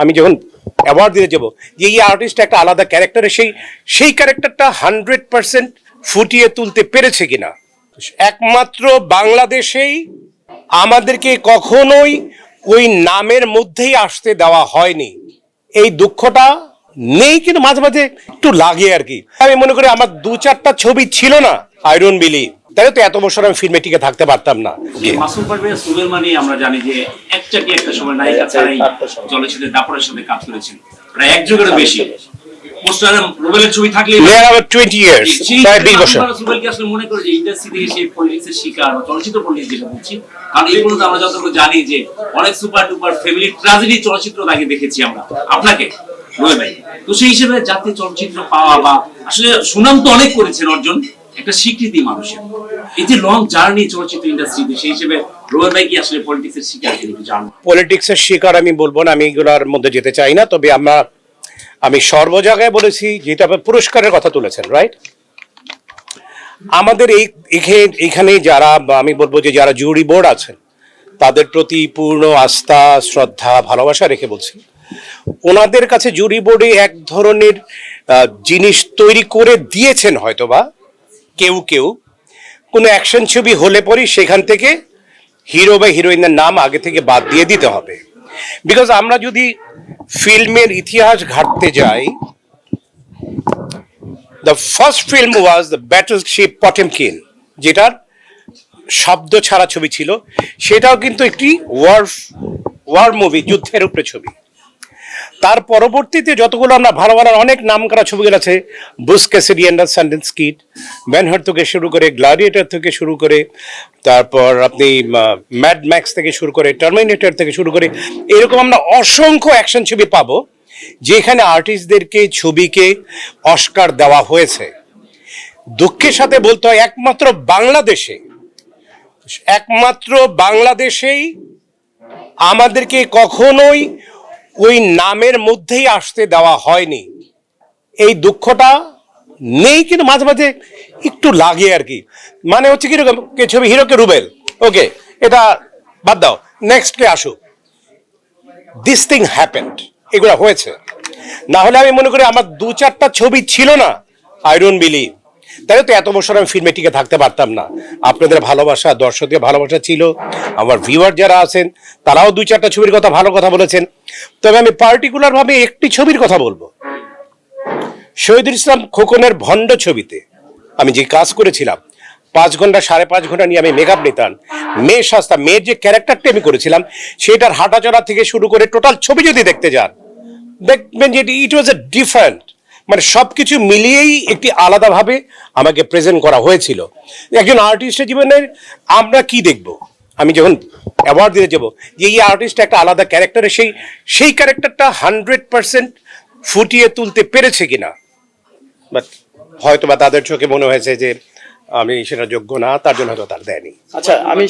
আমি যখন অ্যাওয়ার্ড দিতে যাব, যে এই আর্টিস্ট একটা আলাদা ক্যারেক্টারে সেই সেই ক্যারেক্টারটা হান্ড্রেড পার্সেন্ট ফুটিয়ে তুলতে পেরেছে কিনা? একমাত্র বাংলাদেশেই আমাদেরকে কখনোই ওই নামের মধ্যেই আসতে দেওয়া হয়নি। এই দুঃখটা নেই, কিন্তু মাঝে মাঝে একটু লাগে আর কি। আমি মনে করি আমার দু চারটা ছবি ছিল না আই ডোন্ট বিলিভ তাই তো এত বছর আমি ফিল্মে টিকে থাকতে পারতাম না। মাসুম পারভেজ সুবের মানে আমরা জানি যে একটা কি একটা সময় নায়িকা ছাড়াই চলচ্চিত্রে দাপড়ের সাথে কাজ করেছেন। প্রায় এক যুগেরও বেশি। পোস্টারে রুবেলের ছবি থাকলে নিয়ার আবার টোয়েন্টি ইয়ার্স প্রায় বিশ বছর। রুবেলকে আসলে মনে করে যে ইন্ডাস্ট্রি থেকে সেই পলিটিক্সের শিকার বা চলচ্চিত্র পলিটিক্স যেটা বলছি কারণ এই পর্যন্ত আমরা যতটুকু জানি যে অনেক সুপার ডুপার ফ্যামিলি ট্রাজেডি চলচ্চিত্র তাকে দেখেছি আমরা। আপনাকে? তো সেই হিসেবে জাতীয় চলচ্চিত্র পাওয়া বা আসলে সুনাম তো অনেক করেছেন অর্জন একটা স্বীকৃতি মানুষের। এই যে লং জার্নি চলচ্চিত্র ইন্ডাস্ট্রিতে সেই হিসেবে রোহন ভাই কি আসলে পলিটিক্সের শিকার কিনা একটু জানব পলিটিক্সের শিকার আমি বলব না, আমি এগুলোর মধ্যে যেতে চাই না, তবে আমরা, আমি সর্ব জায়গায় বলেছি যেটা আপনি পুরস্কারের কথা তুলেছেন রাইট আমাদের এই এখে- এখানে যারা আমি বলব যে যারা জুরি বোর্ড আছেন, তাদের প্রতি পূর্ণ আস্থা, শ্রদ্ধা, ভালোবাসা রেখে বলছি। ওনাদের কাছে জুরি বোর্ডে এক ধরনের জিনিস তৈরি করে দিয়েছেন হয়তোবা, কেউ কেউ কোনো অ্যাকশন ছবি হলে পরেই সেখান থেকে হিরো বা হিরোইনের নাম আগে থেকে বাদ দিয়ে দিতে হবে। বিকজ আমরা যদি ফিল্মের ইতিহাস ঘাটতে যাই the first film was the battleship পটেম Potemkin যেটার শব্দ ছাড়া ছবি ছিল। সেটাও কিন্তু একটি ওয়ার ওয়ার মুভি যুদ্ধের উপরে ছবি। তার পরবর্তীতে যতগুলো আমরা ভালো ভালো অনেক নাম করা ছবিগুলো আছে, বুস ক্যাসিডিয়ান্ডার সান্ডেন্স কিড ম্যানহার্ট থেকে শুরু করে গ্লাডিয়েটর থেকে শুরু করে, তারপর আপনি ম্যাড ম্যাক্স থেকে শুরু করে, টার্মিনেটর থেকে শুরু করে, এরকম আমরা অসংখ্য অ্যাকশন ছবি পাবো, যেখানে আর্টিস্টদেরকে ছবিকে অস্কার দেওয়া হয়েছে। দুঃখের সাথে বলতে হয়, একমাত্র বাংলাদেশে, একমাত্র বাংলাদেশেই আমাদেরকে কখনোই ওই নামের মধ্যেই আসতে দেওয়া হয়নি। এই দুঃখটা নেই কিন্তু মাঝে মাঝে একটু লাগে আর কি। মানে হচ্ছে কীরকম? ছবি? হিরোকে রুবেল। ওকে, এটা বাদ দাও। নেক্সট কে আসুক দিস থিং হ্যাপেন্ড এগুলো হয়েছে। না হলে আমি মনে করি আমার দু চারটা ছবি ছিল না। আই ডোন্ট বিলিভ তাই তো এত বছর আমি ফিল্মে টিকে থাকতে পারতাম না। আপনাদের ভালোবাসা, দর্শকদের ভালোবাসা ছিল। আমার ভিউয়ার যারা আছেন, তারাও দুই চারটা ছবির কথা ভালো কথা বলেছেন। তবে আমি পার্টিকুলারভাবে একটি ছবির কথা বলব। শহীদুল ইসলাম খোকনের ভণ্ড ছবিতে আমি যে কাজ করেছিলাম, পাঁচ ঘণ্টা, সাড়ে পাঁচ ঘণ্টা নিয়ে আমি মেকআপ নিতাম। মেয়ে সাস্তা মেয়ের যে ক্যারেক্টারটা আমি করেছিলাম, সেটার হাঁটাচলা থেকে শুরু করে টোটাল ছবি যদি দেখতে যান, দেখবেন যে ইট ওয়াজ এ ডিফারেন্ট মানে সব কিছু মিলিয়েই একটি আলাদাভাবে আমাকে প্রেজেন্ট করা হয়েছিল। একজন আর্টিস্টের জীবনের আমরা কি দেখব? আমি যখন অ্যাওয়ার্ড দিতে যাব যে এই আর্টিস্ট একটা আলাদা ক্যারেক্টারে সেই সেই ক্যারেক্টারটা হান্ড্রেড পার্সেন্ট ফুটিয়ে তুলতে পেরেছে কিনা? বাট হয়তো বা তাদের চোখে মনে হয়েছে যে আমি সেটা যোগ্য না তার জন্য হয়তো তার দেয়নি। আচ্ছা আমি